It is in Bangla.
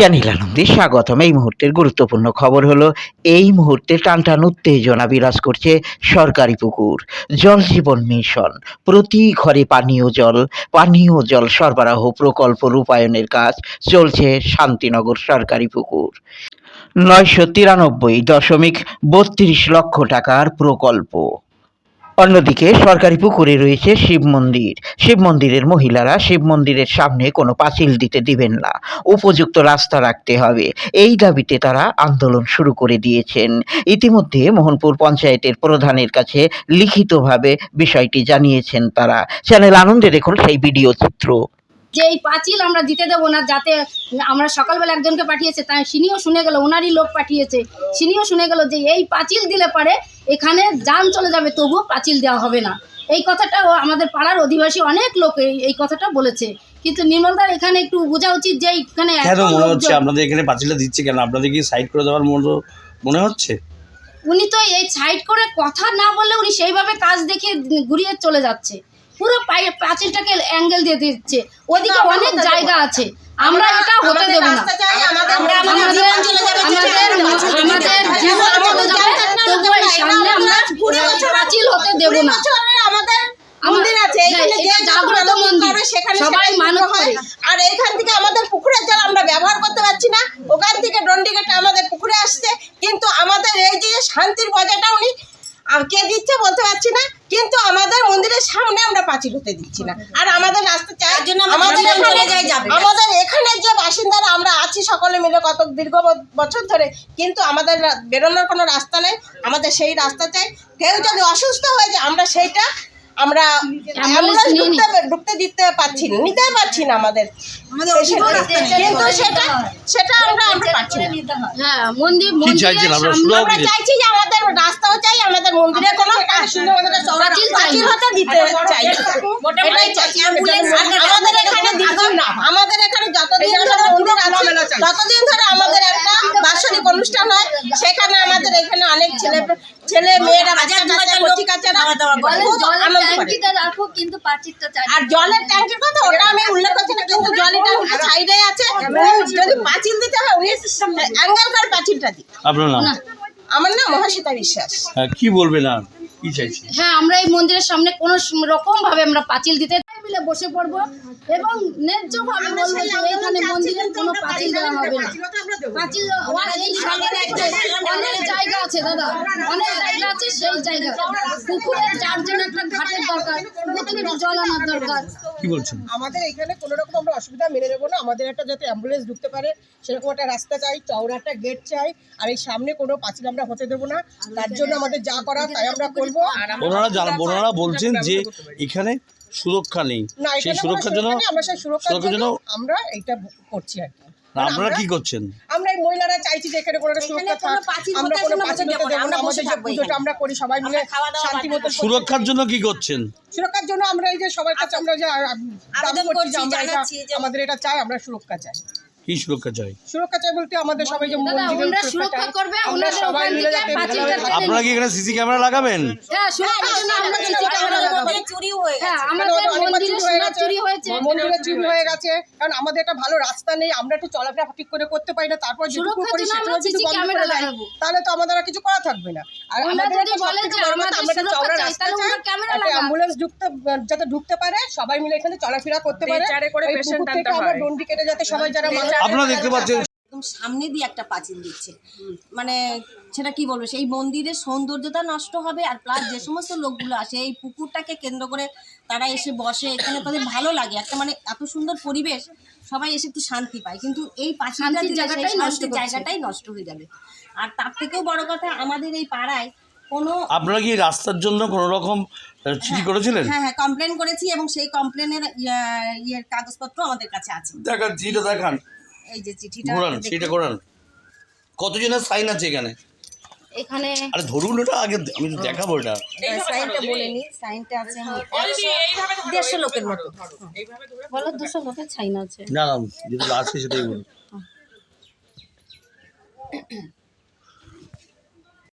চ্যানেল আনন্দে স্বাগতম। এই মুহূর্তের গুরুত্বপূর্ণ খবর হলো, এই মুহূর্তে টানটান উত্তেজনা বিরাজ করছে সরকারি পুকুর। জল জীবন মিশন, প্রতি ঘরে পানীয় জল পানীয় জল সরবরাহ প্রকল্প রূপায়ণের কাজ চলছে শান্তিনগর সরকারি পুকুর। নয়শো তিরানব্বই দশমিক বত্রিশ লক্ষ টাকার প্রকল্প। অন্যদিকে সরকারি পুকুরে রয়েছে শিব মন্দির। শিব মন্দিরের মহিলারা শিব মন্দিরের সামনে কোনো পাঁচিল দিতে দিবেন না। উপযুক্ত রাস্তা রাখতে হবে। এই দাবিতে তারা আন্দোলন শুরু করে দিয়েছেন। ইতিমধ্যে মোহনপুর পঞ্চায়েতের প্রধানের কাছে লিখিতভাবে বিষয়টি জানিয়েছেন তারা। চ্যানেল আনন্দে দেখুন সেই ভিডিও চিত্র। যে এই পাঁচিল আমরা দিতে দেবো না যাতে আমরা সকালবেলা একজনকে পাঠিয়েছে তাই সিনিও শুনে গেল ওনারই লোক পাঠিয়েছে। সিনিও শুনে গেল যে এই পাঁচিল দিলে পারে এখানে যান চলে যাবে তবুও পাঁচিল দেওয়া হবে না। এই কথাটা আমাদের পাড়ার অধিবাসী অনেক লোক এই কথাটা বলেছে। কিন্তু নির্মলদার এখানে একটু বোঝা উচিত যে এখানে কেন মনে হচ্ছে? আপনাদের এখানে পাঁচিলটা দিচ্ছে কেন? আপনাদের কি সাইড করে দেওয়ার মতো মনে হচ্ছে? উনি তো এই সাইড করে কথা না বললে উনি সেইভাবে কাজ দেখিয়ে ঘুরিয়ে চলে যাচ্ছে। পুরো পাঁচিলটাকে অ্যাঙ্গেল দিয়ে দিচ্ছে। ওদিকে অনেক জায়গা আছে। আমরা এটা হতে দেব না। আমাদের আমাদের আমাদের জীবন চলে যাবে। তবুও এই সামনে আমরা পাঁচিল হতে দেব না। আমাদের মন্দির আছে জাগ্রত মন্দির। সেখানে সবাই সেখানে মানত হয়। করে। আর এখান থেকে আমাদের পুকুরের জল আমরা ব্যবহার করতে পারছি না ওখান থেকে ডন্ডিঘাটে আমাদের পুকুরে আসছে কিন্তু আমাদের এই যে শান্তির বজায়টা উনি আহ, কে দিচ্ছে বলতে পারছি না কিন্তু আমাদের মন্দিরের সামনে আমরা পাঁচিল হতে দিচ্ছি না। আর আমাদের রাস্তা চাই আমাদের এখানে আমাদের এখানে যে বাসিন্দারা আমরা আছি সকলে মিলে কত দীর্ঘ বছর ধরে কিন্তু আমাদের বেরোনোর কোনো রাস্তা নেই। আমাদের সেই রাস্তা চাই। কেউ যদি অসুস্থ হয়ে যায় আমরা সেইটা আমরা ঢুকতে দিতে পারছি না নিতে পারছি না আমাদের কিন্তু সেটা সেটা আমরা আমরা পারছি হ্যাঁ মন্দির আমরা? চাইছি যে আমাদের রাস্তাও চাই আমাদের মন্দিরে কোনো পাঁচিল। হতে দিতে চাই। এটাই আমাদের এখানে দীর্ঘ আমাদের এখানে যতদিন ধরে মন্দির আছে ততদিন ধরে আমাদের একটা বাৎসরিক অনুষ্ঠান হয় সেখানে আমাদের এখানে অনেক ছেলে ছেলে কচি কাচ্চারা খুব আনন্দ করে। রাখো কিন্তু পাঁচিলটা আর জলের ট্যাঙ্কির কথা ওটা আমি উল্লেখ করছি না কিন্তু জলের ট্যাঙ্কি সাইডে আছে। যদি পাঁচিল দিতে হয় উনি অ্যাঙ্গেল করে পাঁচিলটা দিই আপনার নাম? আমার নাম বিশ্বাস। হ্যাঁ, কি বলবেন আর? কি চাইছেন? হ্যাঁ আমরা এই মন্দিরের সামনে কোনো রকম ভাবে আমরা পাঁচিল দিতে মিলে বসে পড়ব এবং ন্যায্য ভাবে বলব যে এখানে মন্দিরে কোনো পাঁচিল দেওয়া হবে না। পাঁচিল এই অনেক জায়গা আছে দাদা অনেক জায়গা আছে সেই জায়গা। পুকুরের যার জন্য একটা ঘাটের দরকার জল আনার দরকার। কি বলছেন? আমাদের এখানে কোনো রকম আমরা অসুবিধা মেনে নেব না। আমাদের একটা যাতে অ্যাম্বুলেন্স ঢুকতে পারে সেরকম একটা রাস্তা চাই চওড়া একটা গেট চাই আর এই সামনে কোনো পাঁচিল আমরা হতে দেবো না। তার জন্য আমাদের যা করা তাই আমরা করব। ওনারা ওনারা বলছেন যে এখানে সুরক্ষা নেই। সেই সুরক্ষার জন্য আমরা সুরক্ষার জন্য আমরা এটা করছি আর কি। আপনারা কি করছেন? আমরা এই মহিলারা চাইছি যে এখানে কোনো একটা সুরক্ষা থাক আমরা কোনো পাঁচিল না আমাদের যে পুজোটা আমরা করি সবাই মিলে শান্তি মতো সুরক্ষার জন্য কি করছেন? সুরক্ষার জন্য আমরা এই যে সবার কাছে আমরা যে আবেদন করছি যে আমরা আমাদের এটা চাই আমরা সুরক্ষা চাই। কি সুরক্ষা চাই? সুরক্ষা চাই বলতে আমাদের সবাই যে ওনারা সুরক্ষা সুরক্ষা করবে ওনারা সবাই মিলে যাতে আপনারা কি এখানে সিসি ক্যামেরা লাগাবেন? হ্যাঁ সুরক্ষার জন্য আমরা সিসি ক্যামেরা লাগাবো। চুরিও হয়ে হ্যাঁ আমাদের মন্দিরে হয়ে সোনা গেছে। চুরি হয়েছে। মন্দিরে চুরি হয়ে গেছে। কারণ আমাদের একটা ভালো রাস্তা নেই আমরা একটু চলাফেরা ঠিক করে করতে পারি না তারপর যেটুকু করি যদি বন্ধ করে দেয়। তাহলে তো আমাদের আর কিছু করা থাকবে না। আর আমাদের যদি বলে যে আমাদের আমরা একটা চওড়া রাস্তা চাই, একটা অ্যাম্বুলেন্স ঢুকতে যাতে ঢুকতে পারে সবাই মিলে এখানে চলাফেরা করতে পারে। এই পুকুর থেকে আমরা ডন্ডি কেটে যাতে সবাই যারা মানুষ আপনারা দেখতে পাচ্ছেন একদম সামনে দিয়ে একটা পাঁচিল দিচ্ছে। মানে সেটা কি বলব সেই মন্দিরের সৌন্দর্যতা নষ্ট হবে আর প্লাস যে সমস্ত লোকগুলো আসে এই পুকুরটাকে কেন্দ্র করে তারা এসে বসে এখানে তাদের ভালো লাগে। একটা মানে এত সুন্দর পরিবেশ সবাই এসে একটু শান্তি পায়। কিন্তু এই পাঁচিলটা শান্তির জায়গাটাই নষ্ট জায়গাটাই নষ্ট হয়ে যাবে। আর তার থেকেও বড় কথা আমাদের এই পাড়ায় কোনো আপনারা কি রাস্তার জন্য কোনো রকম চিঠি করেছিলেন? হ্যাঁ হ্যাঁ কমপ্লেন করেছি এবং সেই কমপ্লেনের ইয়ের কাগজপত্র আমাদের কাছে আছে। দেখান চিঠিটা দেখান। এই যে চিঠিটা ঘোরান সেটা ঘোরান। কতজনের সাইন আছে এখানে? এখানে আরে ধরুন ওটা আগে আমি তো দেখাবো এটা। সাইনটা বলে নি সাইনটা আছে দেড়শো লোকের মতো। বলো দুশো লোকের সাইন আছে। না না যদি আছে সেটাই বলুন